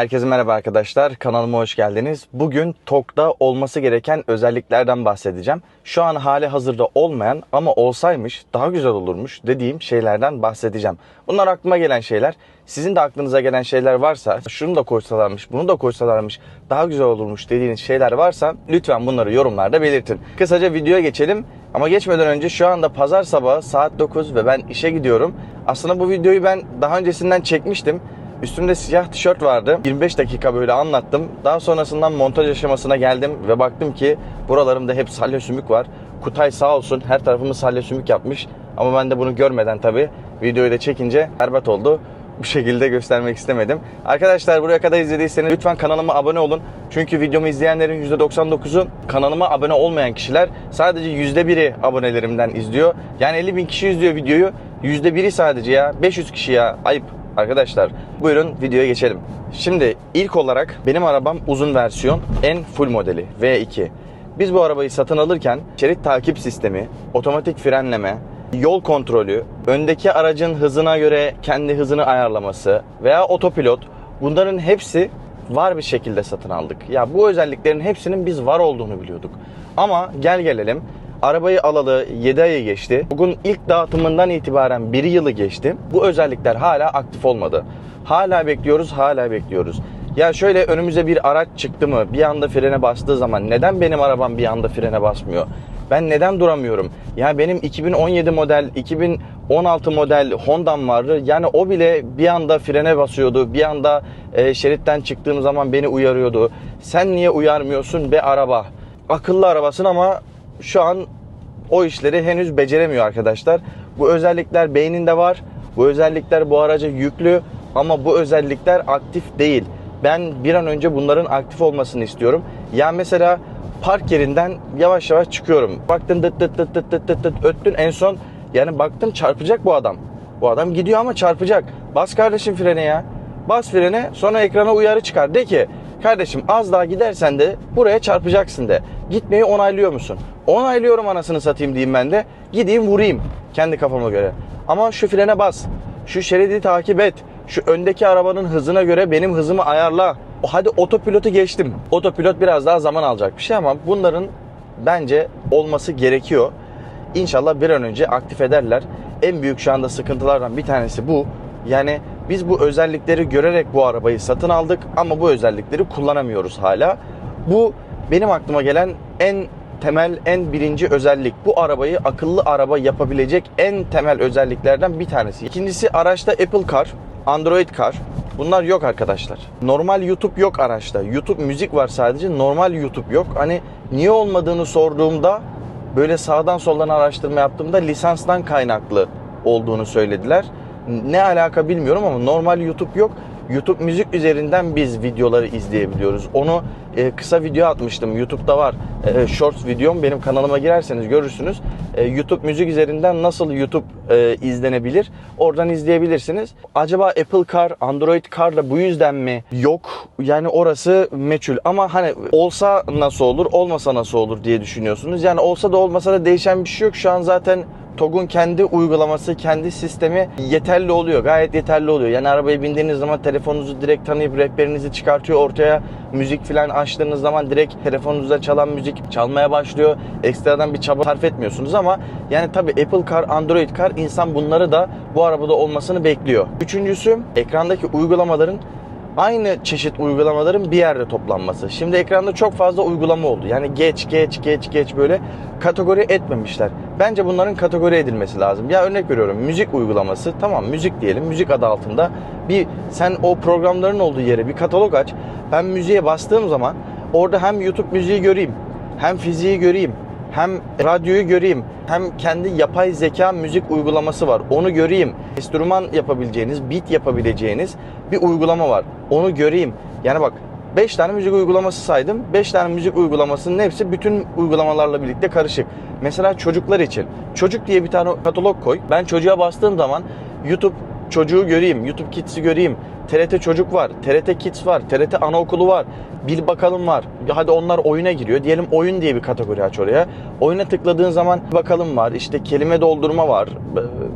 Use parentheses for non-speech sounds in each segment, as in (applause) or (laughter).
Herkese merhaba arkadaşlar. Kanalıma hoş geldiniz. Bugün TOK'ta olması gereken özelliklerden bahsedeceğim. Şu an hali hazırda olmayan ama olsaymış daha güzel olurmuş dediğim şeylerden bahsedeceğim. Bunlar aklıma gelen şeyler. Sizin de aklınıza gelen şeyler varsa, şunu da koysalarmış, bunu da koysalarmış, daha güzel olurmuş dediğiniz şeyler varsa lütfen bunları yorumlarda belirtin. Kısaca videoya geçelim. Ama geçmeden önce şu anda pazar sabahı saat 9 ve ben işe gidiyorum. Aslında bu videoyu ben daha öncesinden çekmiştim. Üstümde siyah tişört vardı. 25 dakika böyle anlattım. Daha sonrasından montaj aşamasına geldim ve baktım ki buralarımda hep salya sümük var. Kutay sağ olsun her tarafımı salya sümük yapmış. Ama ben de bunu görmeden tabii videoyu da çekince berbat oldu. Bu şekilde göstermek istemedim. Arkadaşlar buraya kadar izlediyseniz lütfen kanalıma abone olun. Çünkü videomu izleyenlerin %99'u kanalıma abone olmayan kişiler. Sadece %1'i abonelerimden izliyor. Yani 50 bin kişi izliyor videoyu. %1'i sadece ya. 500 kişi ya. Ayıp arkadaşlar. Buyurun videoya geçelim. Şimdi ilk olarak benim arabam uzun versiyon en full modeli V2. Biz bu arabayı satın alırken şerit takip sistemi, otomatik frenleme, yol kontrolü, öndeki aracın hızına göre kendi hızını ayarlaması veya otopilot bunların hepsi var bir şekilde satın aldık. Ya bu özelliklerin hepsinin biz var olduğunu biliyorduk. Ama gel gelelim Arabayı alalı 7 ayı geçti. Bugün ilk dağıtımından itibaren 1 yılı geçti. Bu özellikler hala aktif olmadı. Hala bekliyoruz, hala bekliyoruz. Ya şöyle önümüze bir araç çıktı mı bir anda frene bastığı zaman neden benim arabam bir anda frene basmıyor? Ben neden duramıyorum? Ya benim 2017 model, 2016 model Honda'm vardı. Yani o bile bir anda frene basıyordu. Bir anda e, şeritten çıktığım zaman beni uyarıyordu. Sen niye uyarmıyorsun be araba? Akıllı arabasın ama şu an o işleri henüz beceremiyor arkadaşlar. Bu özellikler beyninde var. Bu özellikler bu araca yüklü ama bu özellikler aktif değil. Ben bir an önce bunların aktif olmasını istiyorum. Ya mesela park yerinden yavaş yavaş çıkıyorum. Baktın dıt dıt dıt dıt dıt dıt dıt öttün en son yani baktım çarpacak bu adam. Bu adam gidiyor ama çarpacak. Bas kardeşim frene ya. Bas frene sonra ekrana uyarı çıkar. De ki kardeşim az daha gidersen de buraya çarpacaksın de. Gitmeyi onaylıyor musun? Onaylıyorum anasını satayım diyeyim ben de. Gideyim vurayım kendi kafama göre. Ama şu frene bas. Şu şeridi takip et. Şu öndeki arabanın hızına göre benim hızımı ayarla. Hadi otopilotu geçtim. Otopilot biraz daha zaman alacak bir şey ama bunların bence olması gerekiyor. İnşallah bir an önce aktif ederler. En büyük şu anda sıkıntılardan bir tanesi bu. Yani biz bu özellikleri görerek bu arabayı satın aldık ama bu özellikleri kullanamıyoruz hala. Bu benim aklıma gelen en temel, en birinci özellik. Bu arabayı akıllı araba yapabilecek en temel özelliklerden bir tanesi. İkincisi araçta Apple Car, Android Car. Bunlar yok arkadaşlar. Normal YouTube yok araçta. YouTube müzik var sadece. Normal YouTube yok. Hani niye olmadığını sorduğumda böyle sağdan soldan araştırma yaptığımda lisanstan kaynaklı olduğunu söylediler. Ne alaka bilmiyorum ama normal YouTube yok. YouTube müzik üzerinden biz videoları izleyebiliyoruz. Onu e, kısa video atmıştım. YouTube'da var. E, shorts videom benim kanalıma girerseniz görürsünüz. E, YouTube müzik üzerinden nasıl YouTube e, izlenebilir? Oradan izleyebilirsiniz. Acaba Apple Car, Android Car da bu yüzden mi yok? Yani orası meçhul. Ama hani olsa nasıl olur, olmasa nasıl olur diye düşünüyorsunuz. Yani olsa da olmasa da değişen bir şey yok. Şu an zaten TOG'un kendi uygulaması, kendi sistemi yeterli oluyor. Gayet yeterli oluyor. Yani arabaya bindiğiniz zaman telefonunuzu direkt tanıyıp rehberinizi çıkartıyor ortaya. Müzik falan açtığınız zaman direkt telefonunuzda çalan müzik çalmaya başlıyor. Ekstradan bir çaba sarf etmiyorsunuz ama yani tabii Apple Car, Android Car insan bunları da bu arabada olmasını bekliyor. Üçüncüsü ekrandaki uygulamaların aynı çeşit uygulamaların bir yerde toplanması. Şimdi ekranda çok fazla uygulama oldu. Yani geç geç geç geç böyle kategori etmemişler. Bence bunların kategori edilmesi lazım. Ya örnek veriyorum müzik uygulaması tamam müzik diyelim müzik adı altında bir sen o programların olduğu yere bir katalog aç. Ben müziğe bastığım zaman orada hem YouTube müziği göreyim hem fiziği göreyim hem radyoyu göreyim hem kendi yapay zeka müzik uygulaması var. Onu göreyim. Enstrüman yapabileceğiniz beat yapabileceğiniz bir uygulama var. Onu göreyim. Yani bak 5 tane müzik uygulaması saydım. 5 tane müzik uygulamasının hepsi bütün uygulamalarla birlikte karışık. Mesela çocuklar için. Çocuk diye bir tane katalog koy. Ben çocuğa bastığım zaman YouTube çocuğu göreyim, YouTube Kids'i göreyim. TRT Çocuk var, TRT Kids var, TRT Anaokulu var. Bil bakalım var. Hadi onlar oyuna giriyor. Diyelim oyun diye bir kategori aç oraya. Oyuna tıkladığın zaman bakalım var. İşte kelime doldurma var.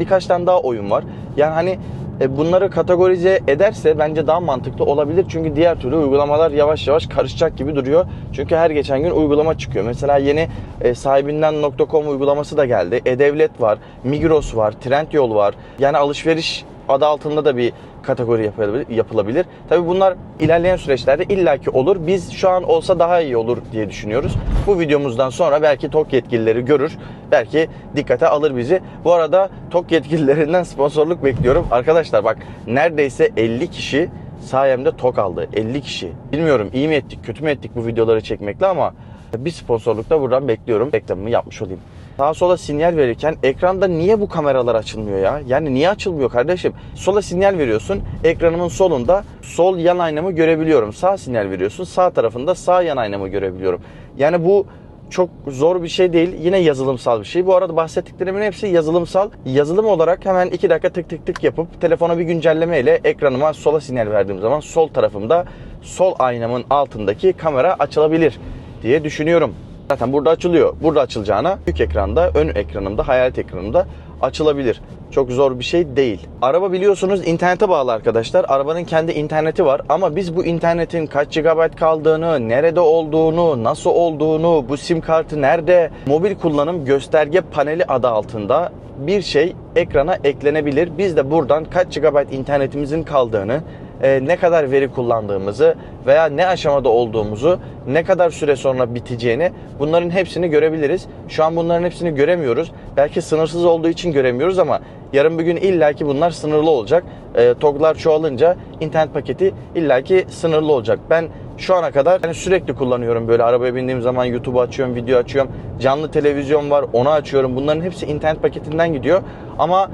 Birkaç tane daha oyun var. Yani hani e, bunları kategorize ederse bence daha mantıklı olabilir. Çünkü diğer türlü uygulamalar yavaş yavaş karışacak gibi duruyor. Çünkü her geçen gün uygulama çıkıyor. Mesela yeni e, sahibinden.com uygulaması da geldi. E-Devlet var, Migros var, Trendyol var. Yani alışveriş adı altında da bir kategori yapılabilir. Tabi bunlar ilerleyen süreçlerde illaki olur. Biz şu an olsa daha iyi olur diye düşünüyoruz. Bu videomuzdan sonra belki TOK yetkilileri görür. Belki dikkate alır bizi. Bu arada TOK yetkililerinden sponsorluk bekliyorum. Arkadaşlar bak neredeyse 50 kişi sayemde TOK aldı. 50 kişi. Bilmiyorum iyi mi ettik kötü mü ettik bu videoları çekmekle ama bir sponsorluk da buradan bekliyorum. Reklamımı yapmış olayım. Sağa sola sinyal verirken ekranda niye bu kameralar açılmıyor ya? Yani niye açılmıyor kardeşim? Sola sinyal veriyorsun. Ekranımın solunda sol yan aynamı görebiliyorum. Sağ sinyal veriyorsun. Sağ tarafında sağ yan aynamı görebiliyorum. Yani bu çok zor bir şey değil. Yine yazılımsal bir şey. Bu arada bahsettiklerimin hepsi yazılımsal. Yazılım olarak hemen 2 dakika tık tık tık yapıp telefona bir güncelleme ile ekranıma sola sinyal verdiğim zaman sol tarafımda sol aynamın altındaki kamera açılabilir diye düşünüyorum. Zaten burada açılıyor. Burada açılacağına büyük ekranda, ön ekranımda, hayalet ekranımda açılabilir. Çok zor bir şey değil. Araba biliyorsunuz internete bağlı arkadaşlar. Arabanın kendi interneti var ama biz bu internetin kaç GB kaldığını, nerede olduğunu, nasıl olduğunu, bu sim kartı nerede, mobil kullanım gösterge paneli adı altında bir şey ekrana eklenebilir. Biz de buradan kaç GB internetimizin kaldığını, e, ne kadar veri kullandığımızı veya ne aşamada olduğumuzu, ne kadar süre sonra biteceğini bunların hepsini görebiliriz. Şu an bunların hepsini göremiyoruz. Belki sınırsız olduğu için göremiyoruz ama yarın bir gün illaki bunlar sınırlı olacak. E, TOG'lar çoğalınca internet paketi illaki sınırlı olacak. Ben şu ana kadar yani sürekli kullanıyorum böyle arabaya bindiğim zaman YouTube açıyorum, video açıyorum. Canlı televizyon var, onu açıyorum. Bunların hepsi internet paketinden gidiyor. Ama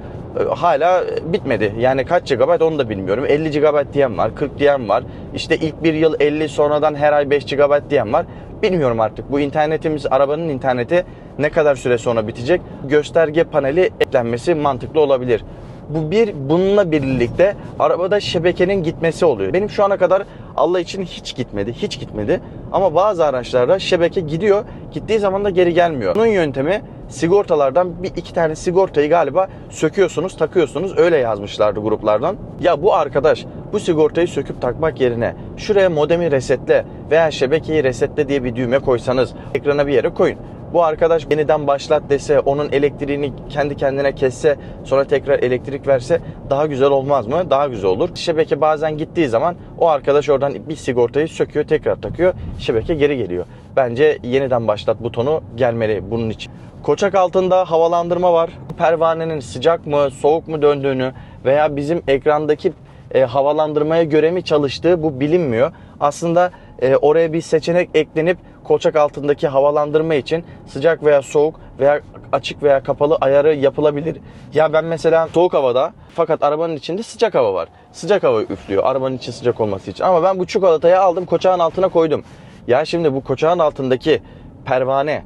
hala bitmedi. Yani kaç GB onu da bilmiyorum. 50 GB diyen var, 40 diyen var. İşte ilk bir yıl 50 sonradan her ay 5 GB diyen var. Bilmiyorum artık bu internetimiz, arabanın interneti ne kadar süre sonra bitecek? Gösterge paneli eklenmesi mantıklı olabilir. Bu bir bununla birlikte arabada şebekenin gitmesi oluyor. Benim şu ana kadar Allah için hiç gitmedi, hiç gitmedi. Ama bazı araçlarda şebeke gidiyor, gittiği zaman da geri gelmiyor. Bunun yöntemi sigortalardan bir iki tane sigortayı galiba söküyorsunuz, takıyorsunuz. Öyle yazmışlardı gruplardan. Ya bu arkadaş bu sigortayı söküp takmak yerine şuraya modemi resetle veya şebekeyi resetle diye bir düğme koysanız ekrana bir yere koyun. Bu arkadaş yeniden başlat dese, onun elektriğini kendi kendine kesse, sonra tekrar elektrik verse daha güzel olmaz mı? Daha güzel olur. Şebeke bazen gittiği zaman o arkadaş oradan bir sigortayı söküyor, tekrar takıyor. Şebeke geri geliyor. Bence yeniden başlat butonu gelmeli bunun için. Koçak altında havalandırma var. Pervanenin sıcak mı, soğuk mu döndüğünü veya bizim ekrandaki e, havalandırmaya göre mi çalıştığı bu bilinmiyor. Aslında e, oraya bir seçenek eklenip kolçak altındaki havalandırma için sıcak veya soğuk veya açık veya kapalı ayarı yapılabilir. Ya ben mesela soğuk havada fakat arabanın içinde sıcak hava var. Sıcak hava üflüyor arabanın içi sıcak olması için. Ama ben bu çikolatayı aldım koçağın altına koydum. Ya şimdi bu koçağın altındaki pervane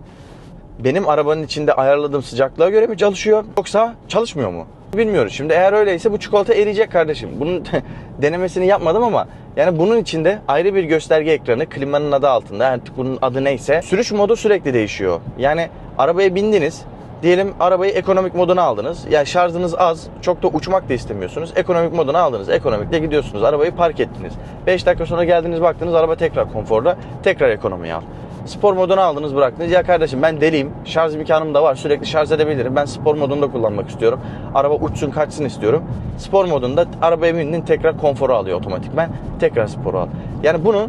benim arabanın içinde ayarladığım sıcaklığa göre mi çalışıyor yoksa çalışmıyor mu? Bilmiyoruz. Şimdi eğer öyleyse bu çikolata eriyecek kardeşim. Bunun (laughs) denemesini yapmadım ama yani bunun içinde ayrı bir gösterge ekranı klimanın adı altında artık bunun adı neyse sürüş modu sürekli değişiyor. Yani arabaya bindiniz diyelim arabayı ekonomik moduna aldınız. Yani şarjınız az, çok da uçmak da istemiyorsunuz. Ekonomik moduna aldınız. Ekonomikte gidiyorsunuz. Arabayı park ettiniz. 5 dakika sonra geldiniz baktınız araba tekrar konforda. Tekrar ekonomiye al. Spor moduna aldınız bıraktınız. Ya kardeşim ben deliyim. Şarj imkanım da var. Sürekli şarj edebilirim. Ben spor modunda kullanmak istiyorum. Araba uçsun kaçsın istiyorum. Spor modunda arabaya bindin tekrar konforu alıyor otomatikman. Tekrar sporu al. Yani bunu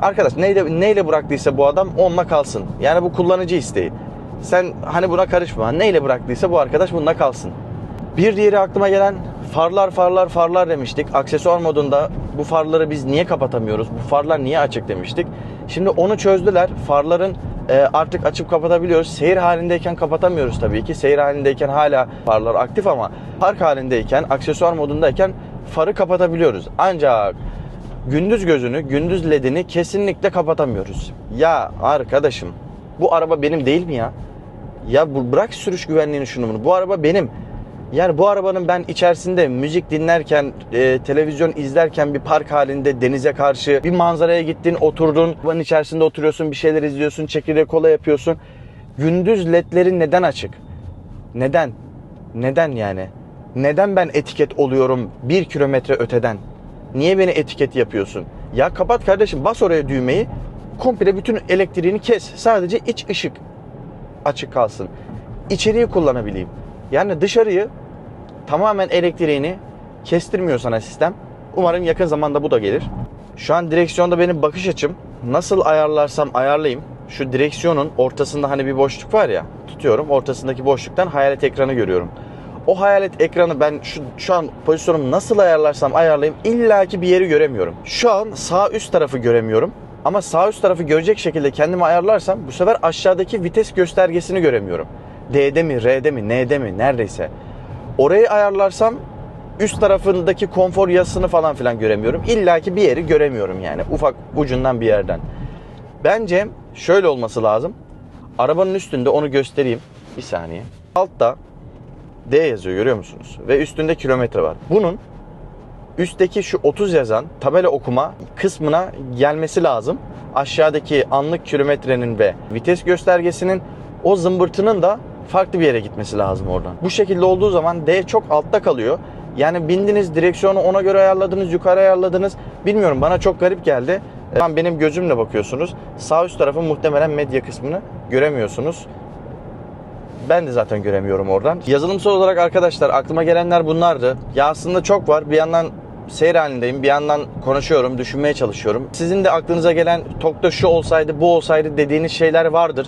arkadaş neyle, neyle bıraktıysa bu adam onunla kalsın. Yani bu kullanıcı isteği. Sen hani buna karışma. Neyle bıraktıysa bu arkadaş bununla kalsın. Bir diğeri aklıma gelen farlar farlar farlar demiştik. Aksesuar modunda bu farları biz niye kapatamıyoruz? Bu farlar niye açık demiştik. Şimdi onu çözdüler. Farların e, artık açıp kapatabiliyoruz. Seyir halindeyken kapatamıyoruz tabii ki. Seyir halindeyken hala farlar aktif ama park halindeyken, aksesuar modundayken farı kapatabiliyoruz. Ancak gündüz gözünü, gündüz ledini kesinlikle kapatamıyoruz. Ya arkadaşım bu araba benim değil mi ya? Ya bırak sürüş güvenliğini şunu bunu. Bu araba benim. Yani bu arabanın ben içerisinde müzik dinlerken, e, televizyon izlerken bir park halinde denize karşı bir manzaraya gittin, oturdun. Arabanın içerisinde oturuyorsun, bir şeyler izliyorsun, çekirdek kola yapıyorsun. Gündüz ledleri neden açık? Neden? Neden yani? Neden ben etiket oluyorum bir kilometre öteden? Niye beni etiket yapıyorsun? Ya kapat kardeşim bas oraya düğmeyi. Komple bütün elektriğini kes. Sadece iç ışık açık kalsın. İçeriği kullanabileyim. Yani dışarıyı tamamen elektriğini kestirmiyor sana sistem. Umarım yakın zamanda bu da gelir. Şu an direksiyonda benim bakış açım nasıl ayarlarsam ayarlayayım. Şu direksiyonun ortasında hani bir boşluk var ya tutuyorum ortasındaki boşluktan hayalet ekranı görüyorum. O hayalet ekranı ben şu, şu an pozisyonumu nasıl ayarlarsam ayarlayayım illaki bir yeri göremiyorum. Şu an sağ üst tarafı göremiyorum. Ama sağ üst tarafı görecek şekilde kendimi ayarlarsam bu sefer aşağıdaki vites göstergesini göremiyorum. D'de mi, R'de mi, N'de mi neredeyse. Orayı ayarlarsam üst tarafındaki konfor yasını falan filan göremiyorum. İlla ki bir yeri göremiyorum yani ufak ucundan bir yerden. Bence şöyle olması lazım. Arabanın üstünde onu göstereyim. Bir saniye. Altta D yazıyor görüyor musunuz? Ve üstünde kilometre var. Bunun üstteki şu 30 yazan tabela okuma kısmına gelmesi lazım. Aşağıdaki anlık kilometrenin ve vites göstergesinin o zımbırtının da farklı bir yere gitmesi lazım oradan. Bu şekilde olduğu zaman D çok altta kalıyor. Yani bindiniz direksiyonu ona göre ayarladınız, yukarı ayarladınız. Bilmiyorum bana çok garip geldi. Şu an benim gözümle bakıyorsunuz. Sağ üst tarafın muhtemelen medya kısmını göremiyorsunuz. Ben de zaten göremiyorum oradan. Yazılımsal olarak arkadaşlar aklıma gelenler bunlardı. Ya aslında çok var. Bir yandan seyir halindeyim. Bir yandan konuşuyorum, düşünmeye çalışıyorum. Sizin de aklınıza gelen TOG'da şu olsaydı, bu olsaydı dediğiniz şeyler vardır.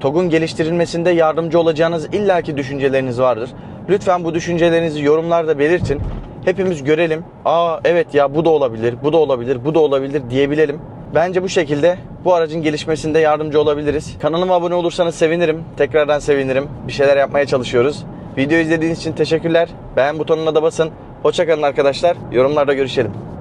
TOG'un geliştirilmesinde yardımcı olacağınız illaki düşünceleriniz vardır. Lütfen bu düşüncelerinizi yorumlarda belirtin. Hepimiz görelim. Aa evet ya bu da olabilir, bu da olabilir, bu da olabilir diyebilelim. Bence bu şekilde bu aracın gelişmesinde yardımcı olabiliriz. Kanalıma abone olursanız sevinirim. Tekrardan sevinirim. Bir şeyler yapmaya çalışıyoruz. Video izlediğiniz için teşekkürler. Beğen butonuna da basın. Hoşçakalın arkadaşlar. Yorumlarda görüşelim.